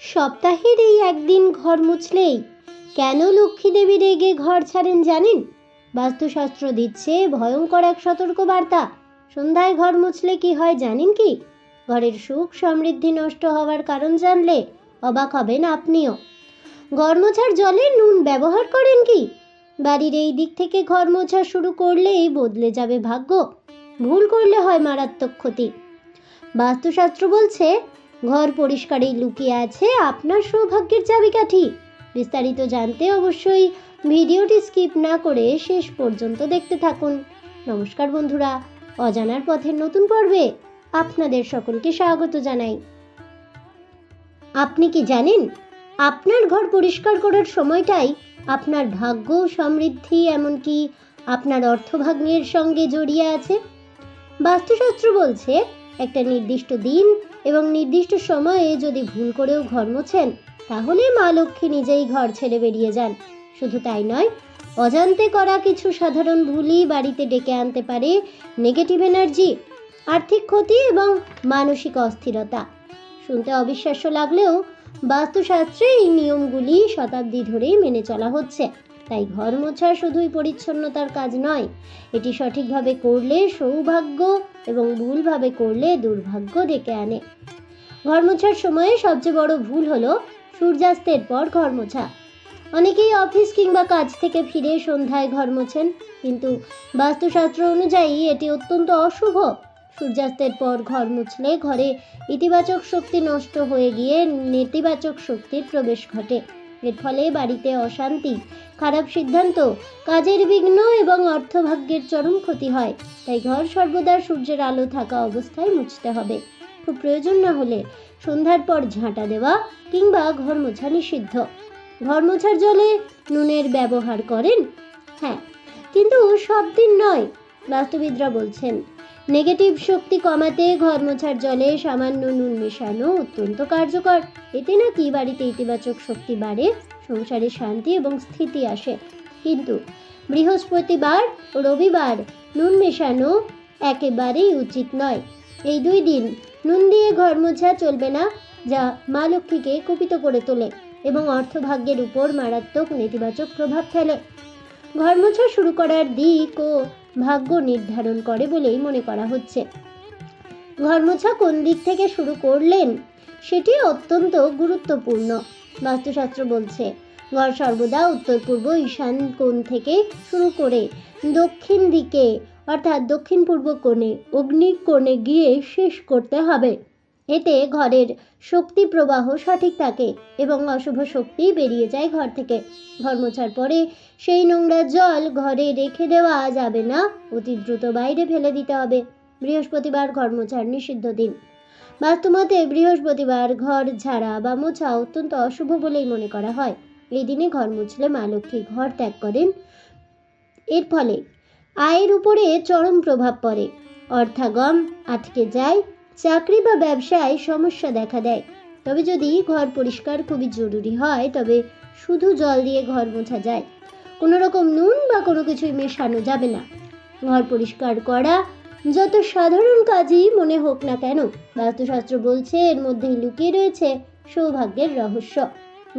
সপ্তাহের এই একদিন ঘর মুছলেই কেন লক্ষ্মী দেবী রেগে ঘর ছাড়েন জানেন? বাস্তুশাস্ত্র দিচ্ছে ভয়ঙ্কর এক সতর্ক বার্তা সন্ধ্যায় ঘর মুছলে কি হয় জানেন কি? ঘরের সুখ সমৃদ্ধি নষ্ট হওয়ার কারণ জানলে অবাক হবেন আপনিও। ঘর মোছার জলে নুন ব্যবহার করেন কি? বাড়ির এই দিক থেকে ঘর মোছা শুরু করলেই বদলে যাবে ভাগ্য। ভুল করলে হয় মারাত্মক ক্ষতি। বাস্তুশাস্ত্র বলছে ঘর পরিষ্কারেই লুকিয়ে আছে আপনার সৌভাগ্যের চাবিকাঠি। বিস্তারিত জানতে অবশ্যই ভিডিওটি স্কিপ না করে শেষ পর্যন্ত দেখতে থাকুন। নমস্কার বন্ধুরা, অজানার পথের নতুন পর্বে আপনাদের সকলকে স্বাগত জানাই। আপনি কি জানেন, আপনার ঘর পরিষ্কার করার সময়টাই আপনার ভাগ্য সমৃদ্ধি এমনকি আপনার অর্থভাগ্যের সঙ্গে জড়িয়ে আছে? বাস্তুশাস্ত্র বলছে, একটা নির্দিষ্ট দিন এবং নির্দিষ্ট সময়ে যদি ভুল করেও ঘর মোছেন, তাহলে মা লক্ষ্মী নিজেই ঘর ছেড়ে বেরিয়ে যান। শুধু তাই নয়, অজান্তে করা কিছু সাধারণ ভুলই বাড়িতে ডেকে আনতে পারে নেগেটিভ এনার্জি আর্থিক ক্ষতি এবং মানসিক অস্থিরতা। শুনতে অবিশ্বাস্য লাগলেও বাস্তুশাস্ত্রে এই নিয়মগুলি শতাব্দী ধরেই মেনে চলা হচ্ছে। তাই ঘর মোছা শুধুই পরিচ্ছন্নতার কাজ নয়, এটি সঠিকভাবে করলে সৌভাগ্য এবং ভুলভাবে করলে দুর্ভাগ্য ডেকে আনে। ঘর মোছার সময়ে সবচেয়ে বড় ভুল হলো সূর্যাস্তের পর ঘর মোছা। অনেকেই অফিস কিংবা কাজ থেকে ফিরে সন্ধ্যায় ঘর মোছেন, কিন্তু বাস্তুশাস্ত্র অনুযায়ী এটি অত্যন্ত অশুভ। সূর্যাস্তের পর ঘর মুছলে ঘরে ইতিবাচক শক্তি নষ্ট হয়ে গিয়ে নেতিবাচক শক্তির প্রবেশ ঘটে। এর ফলে বাড়িতে অশান্তি, খারাপ সিদ্ধান্ত, কাজের বিঘ্ন এবং অর্থভাগ্যের চরম ক্ষতি হয়। তাই ঘর সর্বদা সূর্যের আলো থাকা অবস্থায় মুছতে হবে। খুব প্রয়োজন না হলে সন্ধ্যার পর ঝাঁটা দেওয়া কিংবা ঘর মোছা নিষিদ্ধ। ঘর মোছার জলে নুনের ব্যবহার করেন? হ্যাঁ কিন্তু সব দিন নয়, বাস্তুবিদরা বলছেন। নেগেটিভ শক্তি কমাতে ঘর মোছার জলে সামান্য নুন মেশানো অত্যন্ত কার্যকর। এতে নাকি বাড়িতে ইতিবাচক শক্তি বাড়ে, সংসারে শান্তি এবং স্থিতি আসে। কিন্তু বৃহস্পতিবার ও রবিবার নুন মেশানো একেবারেই উচিত নয়। এই দুই দিন নুন দিয়ে ঘর মোছা চলবে না, যা মা লক্ষ্মীকে কুপিত করে তোলে এবং অর্থভাগ্যের উপর মারাত্মক নেতিবাচক প্রভাব ফেলে। ঘর মোছা শুরু করার দিক ও ভাগ্য নির্ধারণ করে বলেই মনে করা হচ্ছে। ঘর মোছা কোন দিক থেকে শুরু করলেন সেটি অত্যন্ত গুরুত্বপূর্ণ। বাস্তুশাস্ত্র বলছে, ঘর সর্বদা উত্তর পূর্ব ঈশান কোণ থেকে শুরু করে দক্ষিণ দিকে, অর্থাৎ দক্ষিণ পূর্ব কোণে অগ্নি কোণে গিয়ে শেষ করতে হবে। এতে ঘরের শক্তি প্রবাহ সঠিক থাকে এবং অশুভ শক্তি বেরিয়ে যায় ঘর থেকে। ঘর মোছার পরে সেই নোংরা জল ঘরে রেখে দেওয়া যাবে না, অতি দ্রুত বাইরে ফেলে দিতে হবে। বৃহস্পতিবার ঘর মোছার নিষিদ্ধ দিন। বাস্তুমতে বৃহস্পতিবার ঘর ঝাড়া বা মোছা অত্যন্ত অশুভ বলেই মনে করা হয়। এই দিনে ঘর মুছলে মা লক্ষ্মী ঘর ত্যাগ করেন। এর ফলে আয়ের উপরে চরম প্রভাব পড়ে। অর্থাগম আটকে যায় চাকরি বা ব্যবসায় সমস্যা দেখা দেয়। তবে যদি ঘর পরিষ্কার খুবই জরুরি হয়, তবে শুধু জল দিয়ে ঘর মোছা যায়। কোনো রকম নুন বা কোনো কিছুই মেশানো যাবে না। ঘর পরিষ্কার করা যত সাধারণ কাজই মনে হোক না কেন, বাস্তুশাস্ত্র বলছে এর মধ্যেই লুকিয়ে রয়েছে সৌভাগ্যের রহস্য।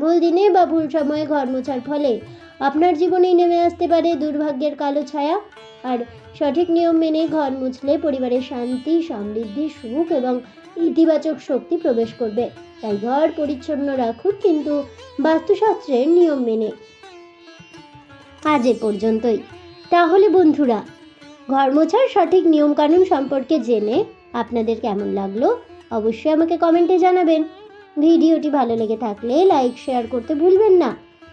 ভুল দিনে বা ভুল সময়ে ঘর মোছার ফলে আপনার জীবনেই নেমে আসতে পারে দুর্ভাগ্যের কালো ছায়া। আর সঠিক নিয়ম মেনে ঘর মুছলে পরিবারের শান্তি, সমৃদ্ধি, সুখ এবং ইতিবাচক শক্তি প্রবেশ করবে। তাই ঘর পরিচ্ছন্ন রাখুন কিন্তু বাস্তুশাস্ত্রের নিয়ম মেনে। আজ এ পর্যন্তই। তাহলে বন্ধুরা, ঘর মোছার সঠিক নিয়মকানুন সম্পর্কে জেনে আপনাদের কেমন লাগল অবশ্যই আমাকে কমেন্টে জানাবেন। ভিডিওটি ভালো লেগে থাকলে লাইক, শেয়ার করতে ভুলবেন না।